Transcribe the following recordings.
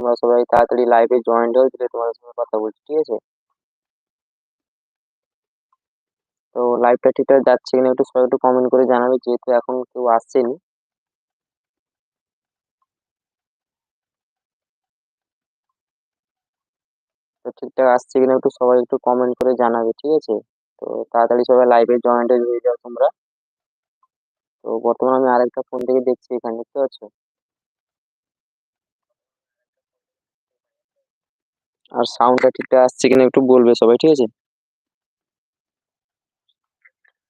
তোমরা সবাই তাড়াতাড়ি লাইভে জয়েন্ট হয়ে দিলে তোমাদের সঙ্গে কথা বলছি, ঠিক আছে? তো লাইভটা ঠিকঠাক যাচ্ছে কিনা একটু সবাই একটু কমেন্ট করে জানাবে, যেহেতু এখন কেউ আসছেনি তো ঠিকঠাক আসছে কিনা একটু সবাই একটু কমেন্ট করে জানাবে, ঠিক আছে? তো তাড়াতাড়ি সবাই লাইভে জয়েন্ট হয়ে যাও তোমরা। তো বর্তমানে আমি আরেকটা ফোন থেকে দেখছি এখানে দেখতে পাচ্ছ আর সাউন্ডটা ঠিকঠাক আসছে কিনা একটু বলবে সবাই, ঠিক আছে?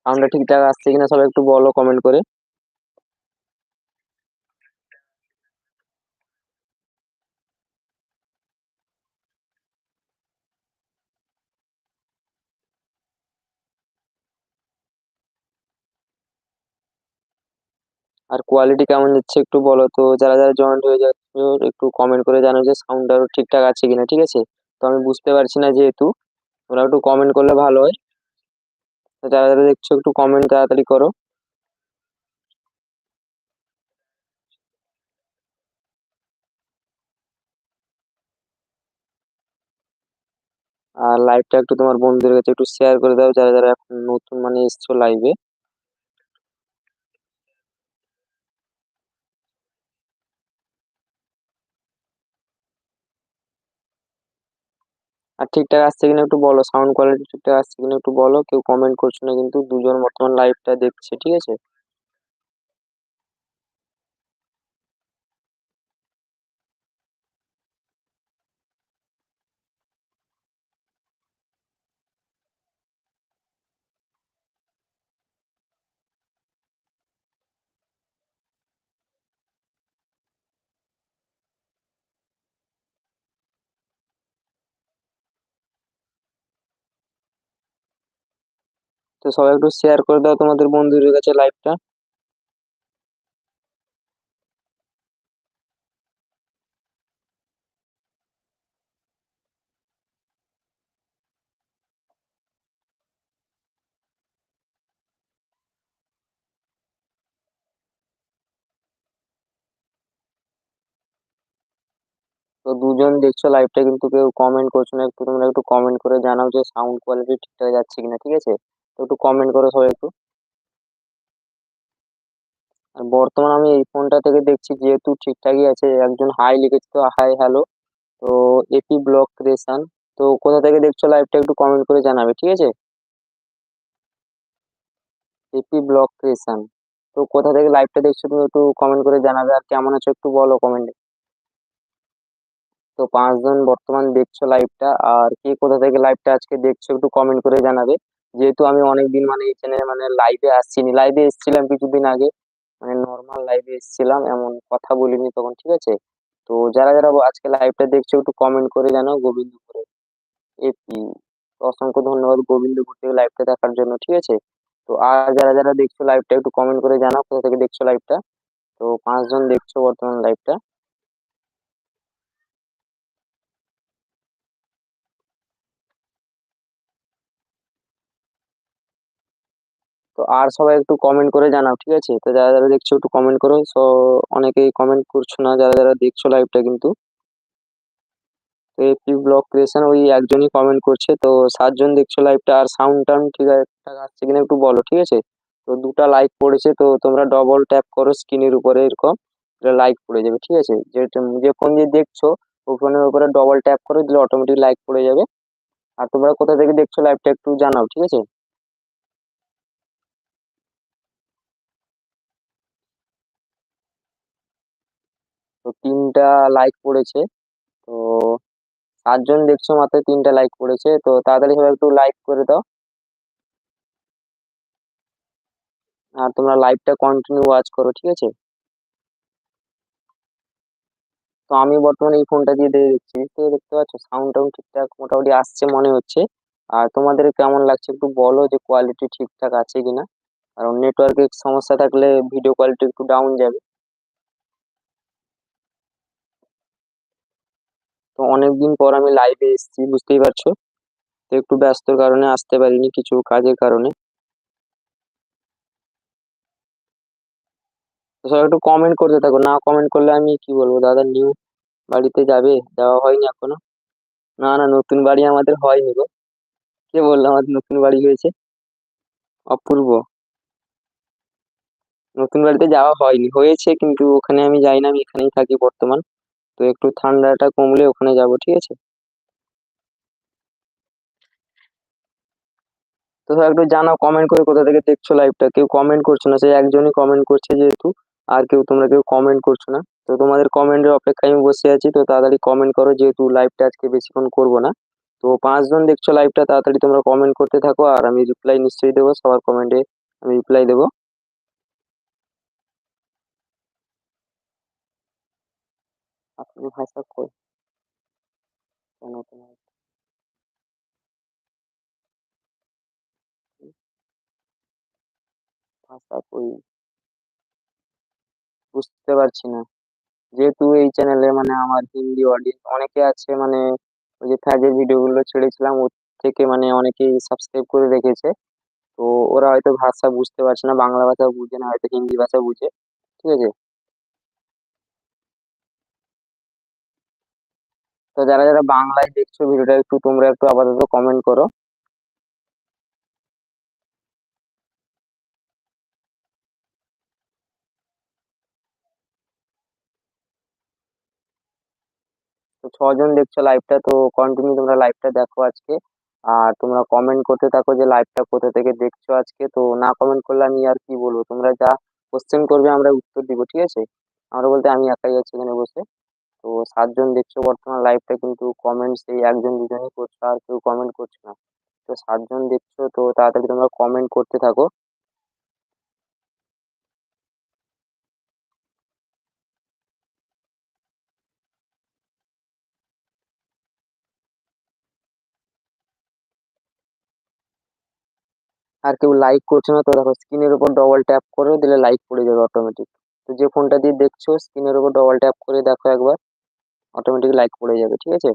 সাউন্ডটা ঠিকঠাক আসছে কিনা সবাই একটু বলো কমেন্ট করে। আর কোয়ালিটি কেমন যাচ্ছে একটু বলো তো? যারা যারা জয়েন্ট হয়ে যাচ্ছ, একটু কমেন্ট করে জানো যে সাউন্ড সাউন্ডটাও ঠিকঠাক আছে কিনা, ঠিক আছে? তো আমি বুঝতে পারছি না যেহেতু, তোমরা একটু কমেন্ট করলে ভালো হয়। তো যারা যারা দেখছ একটু কমেন্ট তাড়াতাড়ি করো। আর লাইভটা একটু তোমার বন্ধুদের কাছে একটু শেয়ার করে দাও, যারা যারা এখন নতুন মানে এসছো লাইভে আর ঠিকঠাক আসছে কিনা একটু বলো সাউন্ড কোয়ালিটি ঠিকঠাক আসছে কিনা একটু বলো, কেউ কমেন্ট করছ না কিন্তু দুজন বর্তমান লাইভটা দেখছে, ঠিক আছে? তো সবাই একটু শেয়ার করে দাও তোমাদের বন্ধুদের কাছে লাইভটা তো দুজন দেখছ লাইভটা কিন্তু কেউ কমেন্ট করছ না, একটু তোমরা একটু কমেন্ট করে জানাও যে সাউন্ড কোয়ালিটি ঠিকঠাক যাচ্ছে কিনা, ঠিক আছে? একটু কমেন্ট করো সবাই একটু। আর বর্তমান আমি এই ফোনটা থেকে দেখছি যেহেতু ঠিকঠাকই আছে, একজন হাই লিখেছে তো হাই হ্যালো তো এপি ব্লক ক্রিয়েশন তো কোথা থেকে দেখছ লাইভটা একটু কমেন্ট করে জানাবে, ঠিক আছে? এপি ব্লক ক্রিয়েশন তো কোথা থেকে লাইভটা দেখছ তুমি একটু কমেন্ট করে জানাবে, আর কেমন আছো একটু বলো কমেন্টে তো পাঁচজন বর্তমান দেখছ লাইভটা আর কে কোথা থেকে লাইভটা আজকে দেখছ একটু কমেন্ট করে জানাবে। যেহেতু আমি অনেকদিন মানে চ্যানেলে মানে লাইভে আসছিনি। লাইভে এসেছিলাম কিছুদিন আগে। মানে নর্মাল লাইভে এসেছিলাম, এমন কথা বলিনি তখন, ঠিক আছে? তো যারা যারা আজকে লাইভটা দেখছ, একটু কমেন্ট করে জানাও গোবিন্দপুরে। এপি অসংখ্য ধন্যবাদ গোবিন্দপুর থেকে লাইভটা দেখার জন্য, ঠিক আছে? তো আর যারা যারা দেখছ লাইভটা একটু কমেন্ট করে জানাও, কোথা থেকে দেখছ লাইভটা তো পাঁচজন দেখছ বর্তমান লাইভটা তো আর সবাই একটু কমেন্ট করে জানাও, ঠিক আছে? তো যারা যারা দেখছ একটু কমেন্ট করো। সো অনেকেই কমেন্ট করছ না, যারা যারা দেখছ লাইভটা কিন্তু। এপি ব্লগ ক্রিয়েশন ওই একজনই কমেন্ট করছে। তো সাতজন দেখছ লাইভটা আর সাউন্ড টাউন ঠিক আছে কিনা একটু বলো, ঠিক আছে? তো দুটা লাইক পড়েছে, তো তোমরা ডবল ট্যাপ করো স্ক্রিনের উপরে এরকম লাইক পড়ে যাবে, ঠিক আছে? যে যে ফোন দিয়ে দেখছ ওই ফোনের উপরে ডবল ট্যাপ করে দিলে অটোমেটিক লাইক পড়ে যাবে। আর তোমরা কোথা থেকে দেখছ লাইভটা একটু জানাও, ঠিক আছে? তিনটা লাইক পড়েছে। তো সাতজন দেখছ মাত্র তিনটা লাইক পড়েছে। তো তাড়াতাড়ি সবাই একটু লাইক করে দাও। আর তোমরা লাইভটা কন্টিনিউ ওয়াচ করো, ঠিক আছে? তো আমি বর্তমানে এই ফোনটা দিয়ে দেখছি। তো দেখতে পাচ্ছ সাউন্ড টাউন্ড ঠিকঠাক মোটামুটি আসছে মনে হচ্ছে। আর তোমাদের কেমন লাগছে একটু বলো যে কোয়ালিটি ঠিকঠাক আছে কিনা। কারণ নেটওয়ার্কের সমস্যা থাকলে ভিডিও কোয়ালিটি একটু ডাউন যাবে। তো অনেকদিন পর আমি লাইভে এসেছি, বুঝতেই পারছ? তো একটু ব্যস্তর কারণে আসতে পারিনি কিছু কাজের কারণে। সবাই একটু কমেন্ট করতে থাকো, না কমেন্ট করলে আমি কি বলব? দাদা নিউ বাড়িতে যাবে? যাওয়া হয়নি এখনও? না না, নতুন বাড়ি আমাদের হয়নি গো। কে বলল আমাদের নতুন বাড়ি হয়েছে? অপূর্ব। নতুন বাড়িতে যাওয়া হয়নি। হয়েছে, কিন্তু ওখানে আমি যাই না, আমি এখানেই থাকি বর্তমান। তো একটু ঠান্ডাটা কমলে ওখানে যাব, ঠিক আছে? তো একটু জানাও কমেন্ট করে কোথা থেকে দেখছ লাইভটা কেউ কমেন্ট করছ না, সেই একজনই কমেন্ট করছে যেহেতু, আর কেউ তোমরা কেউ কমেন্ট করছ না। তো তোমাদের কমেন্টের অপেক্ষায় আমি বসে আছি, তো তাড়াতাড়ি কমেন্ট করো, যেহেতু লাইভটা আজকে বেশিক্ষণ করব না। তো পাঁচজন দেখছ লাইভটা তাড়াতাড়ি তোমরা কমেন্ট করতে থাকো, আর আমি রিপ্লাই নিশ্চয়ই দেবো, সবার কমেন্টে আমি রিপ্লাই দেবো। আপনি কেন তোমার ভাষা কই বুঝতে পারছি না যেহেতু এই চ্যানেলে মানে আমার হিন্দি অডিয়েন্স অনেকে আছে মানে ওই যে ফ্যাজের ভিডিও গুলো ছেড়েছিলাম ওর থেকে মানে অনেকেই সাবস্ক্রাইব করে রেখেছে তো ওরা হয়তো ভাষা বুঝতে পারছে না বাংলা ভাষা বুঝে না হয়তো হিন্দি ভাষা বুঝে ঠিক আছে তো যারা যারা বাংলায় দেখছ ভিডিওটা একটু তোমরা একটু আপাতত কমেন্ট করো। তো ছজন দেখছ লাইভটা তো কন্টিনিউ তোমরা লাইভটা দেখো আজকে। আর তোমরা কমেন্ট করতে থাকো যে লাইভটা কোথা থেকে দেখছ আজকে। তো না কমেন্ট করলে আমি আর কি বলব? তোমরা যা কোশ্চেন করবে আমরা উত্তর দিব, ঠিক আছে? আমরা বলতে আমি একাই আছি এখানে বসে। সাতজন দেখছ বর্তমান লাইভটা কিন্তু কমেন্ট সেই একজন দুজনই করছ আর কেউ কমেন্ট করছ না। তো সাতজন দেখছ তো তাড়াতাড়ি তোমরা কমেন্ট করতে থাকো। আর কেউ লাইক করছে না তো দেখো স্ক্রিনের উপর ডবল ট্যাপ করে দিলে লাইক পড়ে যাবে অটোমেটিক তো যে ফোনটা দিয়ে দেখছ স্ক্রিনের উপর ডবল ট্যাপ করে দেখো একবার। অটোমেটিক লাইক পড়ে যাবে ঠিক আছে?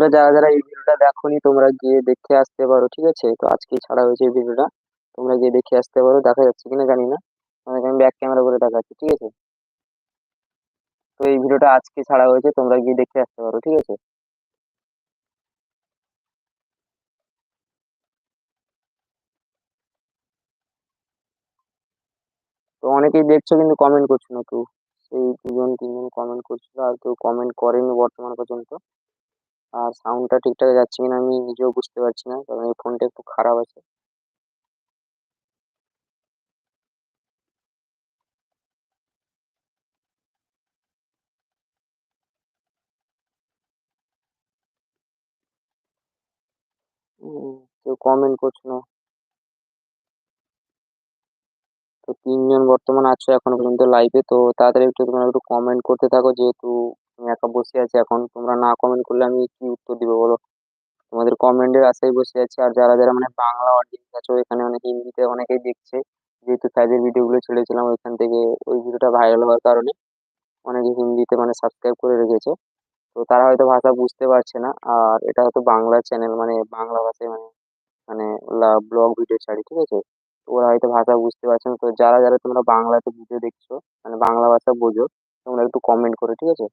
তো বন্ধুরা যারা যারা এই ভিডিওটা দেখোনি, তোমরা গিয়ে দেখে আসতে পারো, ঠিক আছে? তো আজকে ছাড়া হয়েছে এই ভিডিওটা। তোমরা গিয়ে দেখে আসতে পারো, দেখা যাচ্ছে কিনা জানি না। তোমাদেরকে আমি ব্যাক ক্যামেরা করে দেখাচ্ছি, ঠিক আছে? তো এই ভিডিওটা আজকে ছাড়া হয়েছে, তোমরা গিয়ে দেখে আসতে পারো, ঠিক আছে? তো অনেকেই দেখছ কিন্তু কমেন্ট করছ না কেউ। সেই দুজন, তিনজন কমেন্ট করছিল আর কেউ কমেন্ট করেনি বর্তমান পর্যন্ত। আর সাউন্ড টা ঠিকঠাক যাচ্ছে কিনা আমি নিজেও বুঝতে পারছি না, কারণ এই ফোনটা একটু খারাপ আছে। কেউ কমেন্ট করছ না। তো তিনজন বর্তমান আছো এখনও পর্যন্ত লাইভে তো তাড়াতাড়ি একটু তোমরা একটু কমেন্ট করতে থাকো, যেহেতু আমি একা বসে আছি, এখন তোমরা না কমেন্ট করলে আমি কি উত্তর দিবো বলো? তোমাদের কমেন্টের আশায় বসে আছি, আর যারা যারা মানে বাংলা অডিয়েন্স আছো, এখানে মানে হিন্দিতে অনেকেই দেখছে। যেহেতু কাজের ভিডিও গুলো ছেড়েছিলাম, ওইখান থেকে ওই ভিডিওটা ভাইরাল হওয়ার কারণে অনেকে হিন্দিতে মানে সাবস্ক্রাইব করে রেখেছে। তো তারা হয়তো ভাষা বুঝতে পারছে না, আর এটা হয়তো বাংলা চ্যানেল মানে বাংলা ভাষায় মানে মানে ব্লগ ভিডিও ছাড়ি, ঠিক আছে? ওরা হয়তো ভাষা বুঝতে পারছে না। তো যারা যারা তোমরা বাংলাতে ভিডিও দেখছ মানে বাংলা ভাষা বোঝো, তোমরা একটু কমেন্ট করো, ঠিক আছে?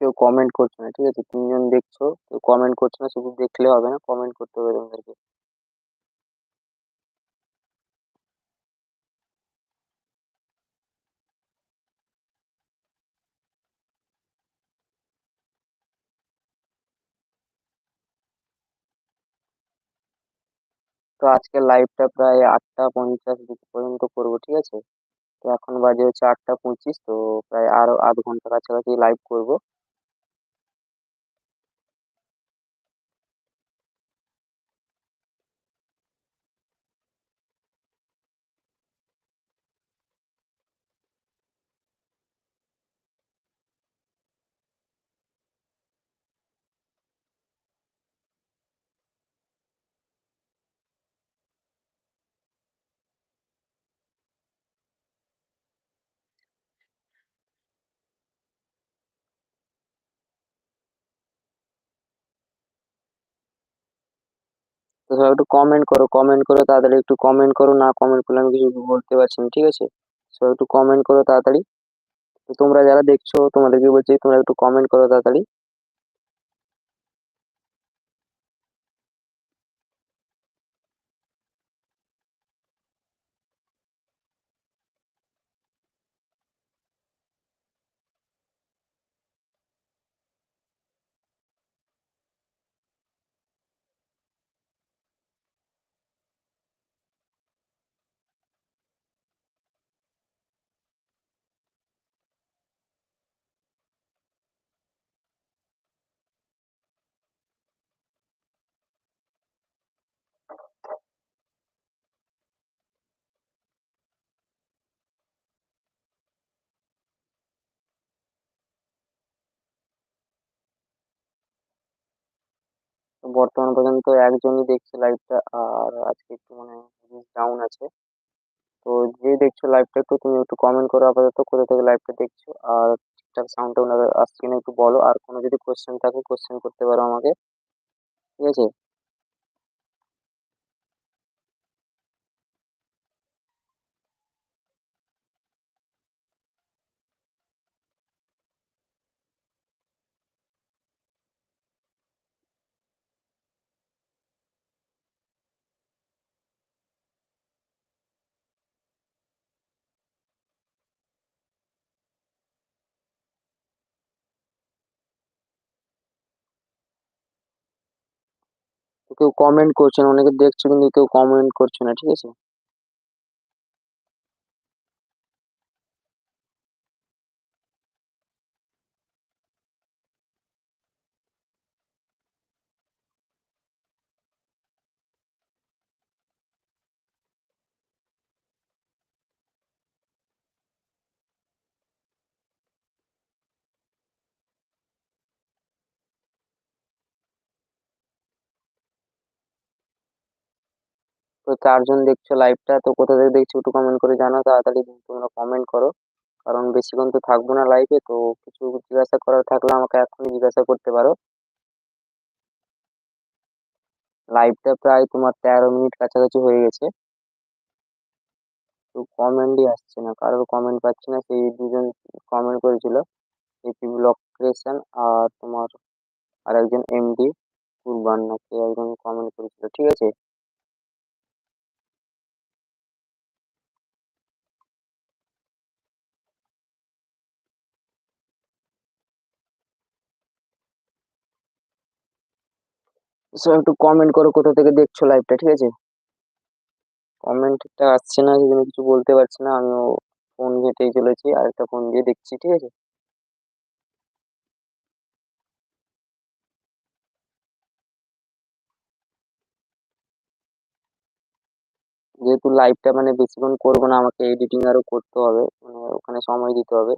কেউ কমেন্ট করছে না, ঠিক আছে? তিনজন দেখছ, কেউ কমেন্ট করছে না শুধু দেখলে হবে না কমেন্ট করতে হবে তোমাদেরকে। তো আজকের লাইভটা প্রায় আটটা পঞ্চাশ পর্যন্ত করব, ঠিক আছে? তো এখন বাজে হচ্ছে আটটা পঁচিশ, তো প্রায় আরও আধ ঘণ্টা কাছাকাছি লাইভ করব। তো সবাই একটু কমেন্ট করো কমেন্ট করো, তাড়াতাড়ি একটু কমেন্ট করো, না কমেন্ট করলে আমি কিছু বলতে পারছি না, ঠিক আছে? সবাই একটু কমেন্ট করো তাড়াতাড়ি। তো তোমরা যারা দেখছ, তোমাদেরকে বলছি তোমরা একটু কমেন্ট করো তাড়াতাড়ি। বর্তমান পর্যন্ত একজনই দেখছে লাইভটা আর আজকে একটু মানে ডাউন আছে। তো যে দেখছ লাইভটা একটু, তুমি একটু কমেন্ট করো, আপাতত কোথা থেকে লাইভটা দেখছ, আর ঠিকঠাক সাউন্ড টাউন্ড আসছে কিনা একটু বলো, আর কোনো যদি কোশ্চেন থাকে কোশ্চেন করতে পারো আমাকে। ঠিক আছে? কেউ কমেন্ট করছে না অনেকে দেখছে কিন্তু কেউ কমেন্ট করছে না ঠিক আছে? তো চারজন দেখছ লাইভটা তো কোথা থেকে দেখছ একটু কমেন্ট করে জানাও তাড়াতাড়ি তোমরা কমেন্ট করো। কারণ বেশিক্ষণ তো থাকব না লাইভে তো কিছু জিজ্ঞাসা করার থাকলে আমাকে এখনই জিজ্ঞাসা করতে পারো। লাইভটা প্রায় তোমার তেরো মিনিট কাছাকাছি হয়ে গেছে। তো কমেন্টই আসছে না, কারোর কমেন্ট পাচ্ছি না, সেই দুজন কমেন্ট করেছিল। এপি ব্লক ক্রিয়েশন আর তোমার আর একজন এমডি কুরবান না কে একজন কমেন্ট করেছিল, ঠিক আছে? সো একটু কমেন্ট করো কোথা থেকে দেখছ লাইভটা ঠিক আছে? কমেন্ট ঠিকঠাক আসছে না, সেজন্য কিছু বলতে পারছি না, আমিও ফোন ঘেঁটেই চলেছি আরেকটা ফোন দিয়ে দেখছি, ঠিক আছে? যেহেতু লাইভটা মানে বেশিক্ষণ করব না, আমাকে এডিটিং আরও করতে হবে মানে ওখানে সময় দিতে হবে।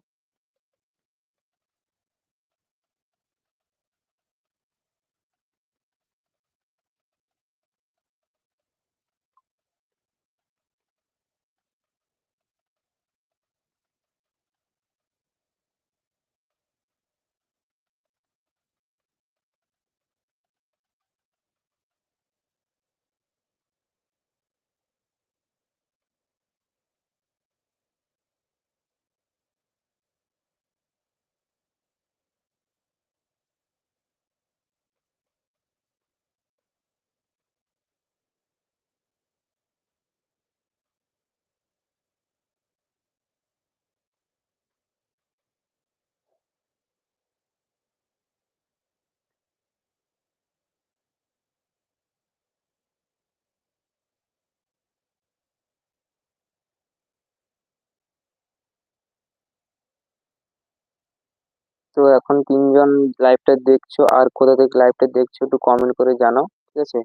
তো এখন তিনজন লাইভটা দেখছ, আর কোথা থেকে লাইভটা দেখছ একটু কমেন্ট করে জানাও, ঠিক আছে?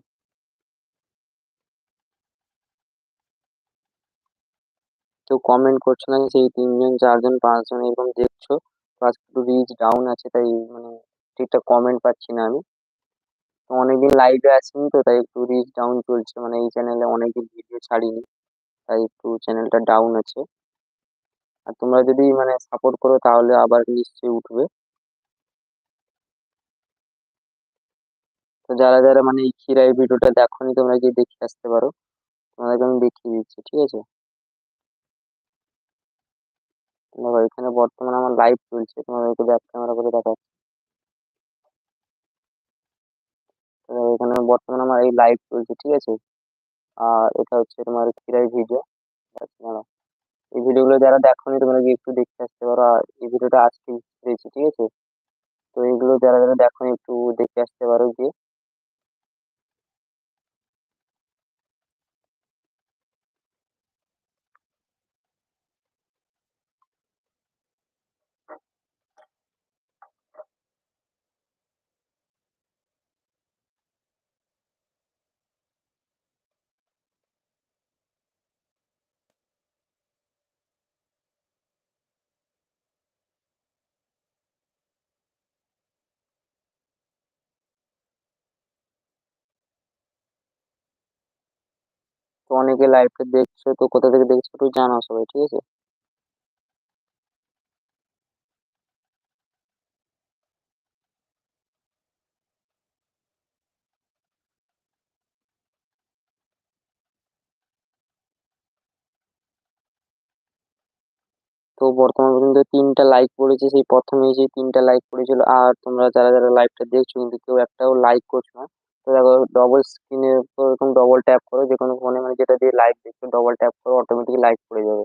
কেউ কমেন্ট করছ না সেই তিনজন, চারজন, পাঁচজন এরকম দেখছ আজকে একটু রিচ ডাউন আছে, তাই মানে ঠিকঠাক কমেন্ট পাচ্ছি না আমি। তো অনেকদিন লাইভে আসিনি তো, তাই একটু রিচ ডাউন চলছে মানে এই চ্যানেলে অনেকদিন ভিডিও ছাড়িনি, তাই একটু চ্যানেলটা ডাউন আছে। আর তোমরা যদি মানে সাপোর্ট করো, তাহলে আবার নিশ্চয়ই উঠবে। তো যারা যারা মানে এই ক্ষীরাই ভিডিওটা দেখোনি, তোমরা গিয়ে দেখে আসতে পারো। তোমাদেরকে আমি দেখিয়ে দিচ্ছি, ঠিক আছে? দেখো, এখানে বর্তমানে আমার লাইভ চলছে, তোমাদেরকে ব্যাক ক্যামেরা করে দেখাচ্ছি। এখানে বর্তমানে আমার এই লাইভ চলছে, ঠিক আছে? আর এটা হচ্ছে তোমার ক্ষীরাই ভিডিও এই ভিডিওগুলো যারা দেখোনি, তোমরা গিয়ে একটু দেখতে আসতে পারো। আর এই ভিডিওটা আজকে পেয়েছি ঠিক আছে? তো এগুলো যারা যারা দেখোনি, একটু দেখে আসতে পারো গিয়ে। তো অনেকে লাইভটা দেখছ, তো কোথা থেকে দেখছ একটু জানাও সবাই, ঠিক আছে? তো বর্তমান পর্যন্ত তিনটা লাইক পড়েছে, সেই প্রথমে যে তিনটা লাইক পড়েছিল, আর তোমরা যারা যারা লাইভটা দেখছ কিন্তু কেউ একটাও লাইক করছ না। তো দেখো ডবল স্ক্রিনের উপর এরকম ডবল ট্যাপ করো যে কোনো ফোনে মানে যেটা দিয়ে লাইট দেখছ ডবল ট্যাপ করো অটোমেটিক লাইট পড়ে যাবে।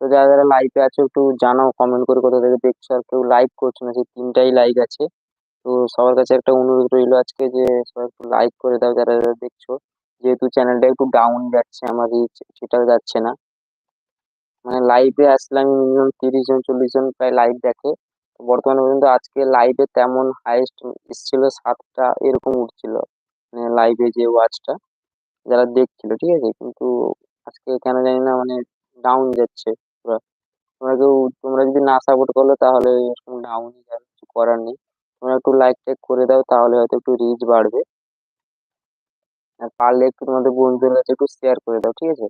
তো যারা যারা লাইভে আছো একটু জানাও কমেন্ট করে কোথা থেকে দেখছ আর কেউ লাইক করছ না, সেই তিনটাই লাইক আছে। তো সবার কাছে একটা অনুরোধ রইল আজকে যে সবাই একটু লাইক করে দাও যারা যারা দেখছ। যেহেতু চ্যানেলটা একটু ডাউন যাচ্ছে, আমার রিচ সেটাও যাচ্ছে না। মানে লাইভে আসলে আমি মিনিমাম তিরিশ জন, চল্লিশ জন প্রায় লাইভ দেখে। বর্তমানে পর্যন্ত আজকে লাইভে তেমন হাইস্ট এসেছিল সাতটা, এরকম উঠছিল। মানে লাইভে যে ওয়াচটা যারা দেখছিল, ঠিক আছে? কিন্তু আজকে কেন জানি না মানে ডাউন যাচ্ছে। তোমরা কেউ, তোমরা যদি না সাপোর্ট করো তাহলে এরকম ডাউনই যাবে, কিছু করার নেই। তোমরা একটু লাইক টাইক করে দাও, তাহলে হয়তো একটু রিচ বাড়বে। আর পারলে একটু তোমাদের বন্ধুদের কাছে একটু শেয়ার করে দাও, ঠিক আছে?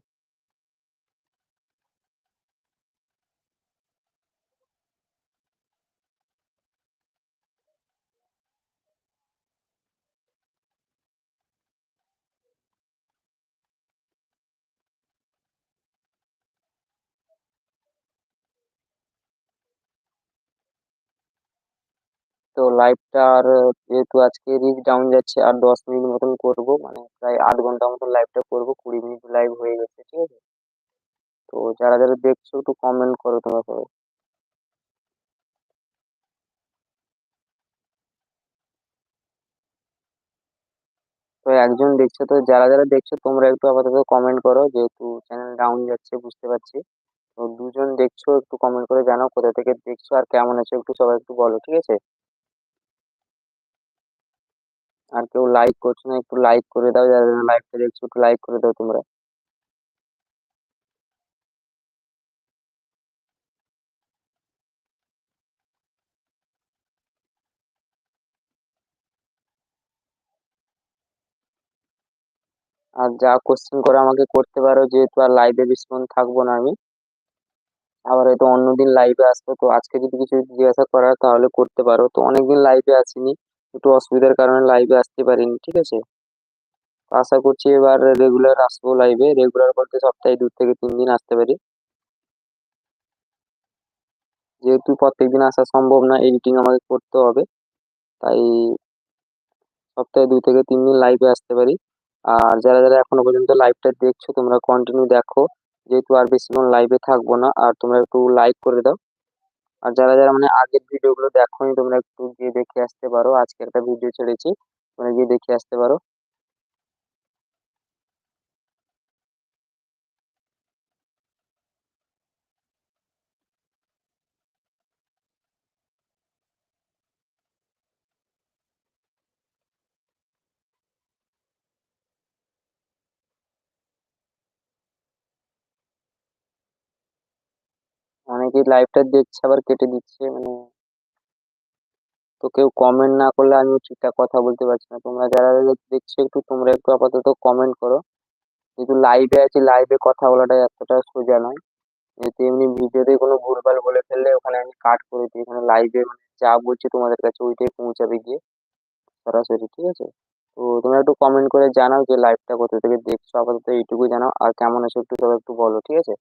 তো লাইভটা আর যেহেতু আজকে রিচ ডাউন যাচ্ছে, আর দশ মিনিট মতন করব মানে প্রায় আধ ঘণ্টা মতন লাইভটা করব, কুড়ি মিনিট লাইভ হয়ে গেছে, ঠিক আছে? তো যারা যারা দেখছ, একটু কমেন্ট করো তোমরা সবাই। তো একজন দেখছ, তো যারা যারা দেখছ, তোমরা একটু আপাতত কমেন্ট করো, যেহেতু চ্যানেল ডাউন যাচ্ছে, বুঝতে পারছি। তো দুজন দেখছ, একটু কমেন্ট করে জানাও, কোথা থেকে দেখছ, আর কেমন আছো, একটু সবাই একটু বলো, ঠিক আছে? আর কেউ লাইক করছ না, একটু লাইক করে দাও, যারা লাইভটা দেখছ একটু লাইক করে দাও তোমরা। আর যা কোশ্চেন করে আমাকে করতে পারো, যেহেতু আর লাইভে বেশিক্ষণ থাকব না আমি। আবার হয়তো অন্যদিন লাইভে আসব, তো আজকে যদি কিছু জিজ্ঞাসা করার তাহলে করতে পারো। তো অনেকদিন লাইভে আসিনি। একটু অসুবিধার কারণে লাইভে আসতে পারিনি, ঠিক আছে? আশা করছি এবার রেগুলার আসব লাইভে রেগুলার বলতে সপ্তাহে দু থেকে তিন দিন আসতে পারি। যেহেতু প্রত্যেকদিন আসা সম্ভব না এডিটিং আমাকে করতে হবে, তাই সপ্তাহে দু থেকে তিন দিন লাইভে আসতে পারি। আর যারা যারা এখনও পর্যন্ত লাইভটা দেখছ, তোমরা কন্টিনিউ দেখো, যেহেতু আর বেশিক্ষণ লাইভে থাকব না, আর তোমরা একটু লাইক করে দাও। আর যারা যারা মানে আগের ভিডিও গুলো দেখোনি, তোমরা একটু গিয়ে দেখে আসতে পারো। আজকে একটা ভিডিও ছেড়েছি, তোমরা গিয়ে দেখে আসতে পারো। অনেকেই লাইভটা দেখছে আবার কেটে দিচ্ছে মানে তো কেউ কমেন্ট না করলে আমি ঠিকঠাক কথা বলতে পারছি না। তোমরা যারা দেখছ একটু, তোমরা একটু আপাতত কমেন্ট করো। যেহেতু লাইভে আছি লাইভে কথা বলাটা এতটা সোজা নয়। যেহেতু এমনি ভিডিওতে কোনো ভুলভাল বলে ফেললে ওখানে আমি কাট করে দিই। এখানে লাইভে মানে যা বলছি তোমাদের কাছে ওইটাই পৌঁছাবে গিয়ে সরাসরি, ঠিক আছে? তো তোমরা একটু কমেন্ট করে জানাও যে লাইভটা কোথা থেকে দেখছ, আপাতত এইটুকু জানাও। আর কেমন আছো একটু সবাই একটু বলো, ঠিক আছে?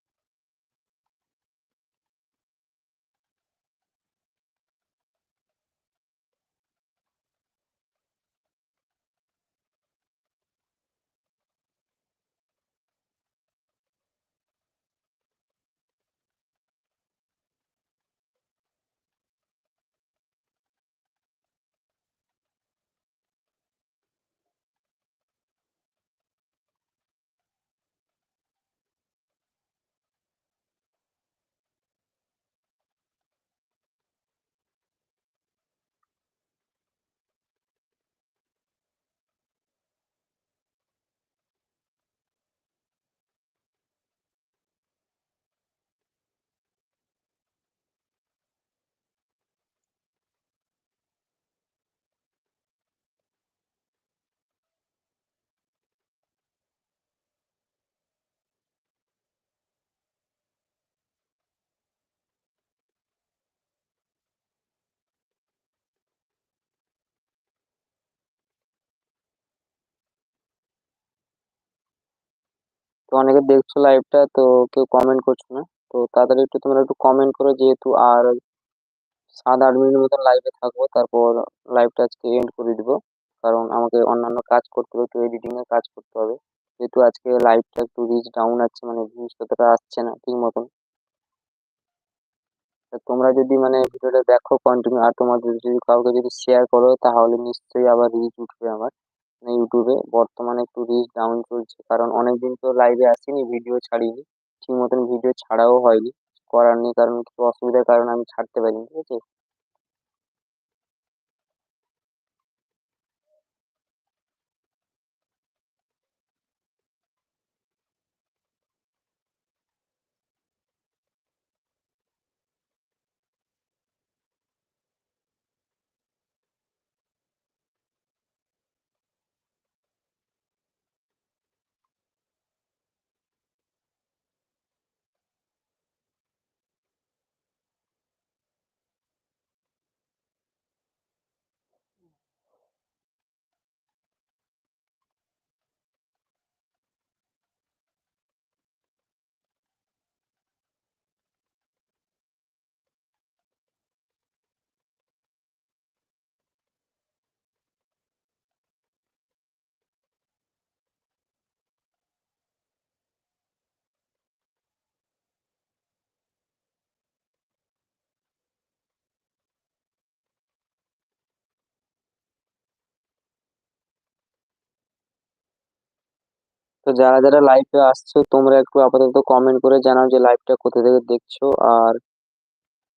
তো অনেকে দেখছ লাইভটা তো কেউ কমেন্ট করছ না। তো তাড়াতাড়ি একটু তোমরা একটু কমেন্ট করো, যেহেতু আর সাত আট মিনিট মতন লাইভে থাকব, তারপর লাইভটা আজকে এন্ড করে দিব। কারণ আমাকে অন্যান্য কাজ করতে হবে, একটু এডিটিং এর কাজ করতে হবে। যেহেতু আজকে লাইভটা একটু রিচ ডাউন আছে মানে ভিউজ ততটা আসছে না ঠিক মতন। তোমরা যদি মানে ভিডিওটা দেখো কন্টিনিউ আর তোমাদের যদি কাউকে যদি শেয়ার করো, তাহলে নিশ্চয়ই আবার রিচ উঠবে আমার। ইউটিউবে বর্তমানে একটু রিচ ডাউন চলছে। কারণ অনেকদিন তো লাইভে আসিনি ভিডিও ছাড়িনি। ঠিক মতন ভিডিও ছাড়াও হয়নি। করার নেই, কারণ কিছু অসুবিধার কারণে আমি ছাড়তে পারিনি, ঠিক আছে? তো যারা যারা লাইভে আসছো, তোমরা একটু আপাতত কমেন্ট করে জানাও যে লাইভটা কোথা থেকে দেখছ আর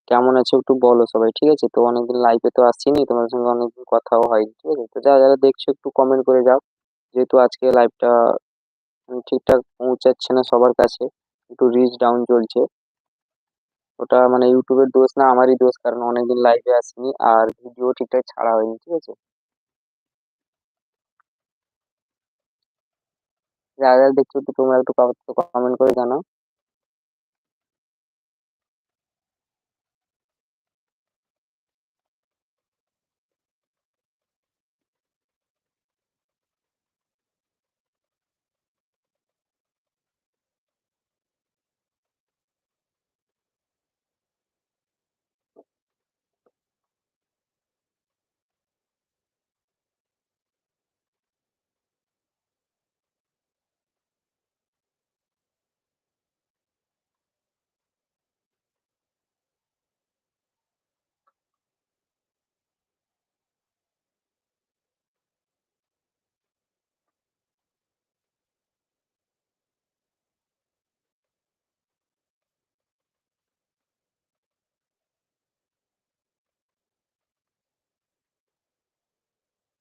কেমন আছো একটু বলো সবাই, ঠিক আছে? তো অনেকদিন লাইভে তো আসছিনি তোমাদের সঙ্গে অনেকদিন কথাও হয়নি, ঠিক আছে? তো যারা যারা দেখছ একটু কমেন্ট করে যাও, যেহেতু আজকে লাইভটা ঠিকঠাক পৌঁছাচ্ছে না সবার কাছে, একটু রিচ ডাউন চলছে। ওটা মানে ইউটিউবের দোষ না, আমারই দোষ, কারণ অনেকদিন লাইভে আসিনি আর ভিডিও ঠিকঠাক ছাড়া হয়নি, ঠিক আছে? যারা, যারা দেখছ তো তোমরা একটু কমেন্ট করে জানাও।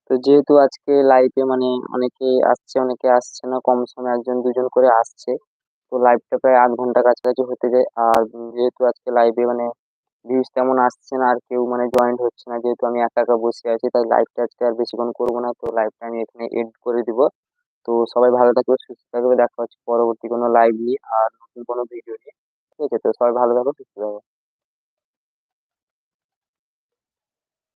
তো যেহেতু আজকে লাইভে মানে অনেকে আসছে অনেকে আসছে না, কম সময়ে একজন, দুজন করে আসছে, তো লাইভটা প্রায় আধ ঘণ্টা কাছাকাছি হতে যায়। আর যেহেতু আজকে লাইভে মানে ভিউজ তেমন আসছে না, আর কেউ মানে জয়েন্ট হচ্ছে না, যেহেতু আমি একা একা বসে আছি, তাই লাইভটা আজকে আর বেশিক্ষণ করব না। তো লাইভটা আমি এখানে এন্ড করে দিব। তো সবাই ভালো থাকবে, সুস্থ থাকবে। দেখা হচ্ছে পরবর্তী কোনো লাইভ নিয়ে আর নতুন কোনো ভিডিও নিয়ে। ঠিক আছে, তো সবাই ভালো থাকো, সুস্থ থাকো।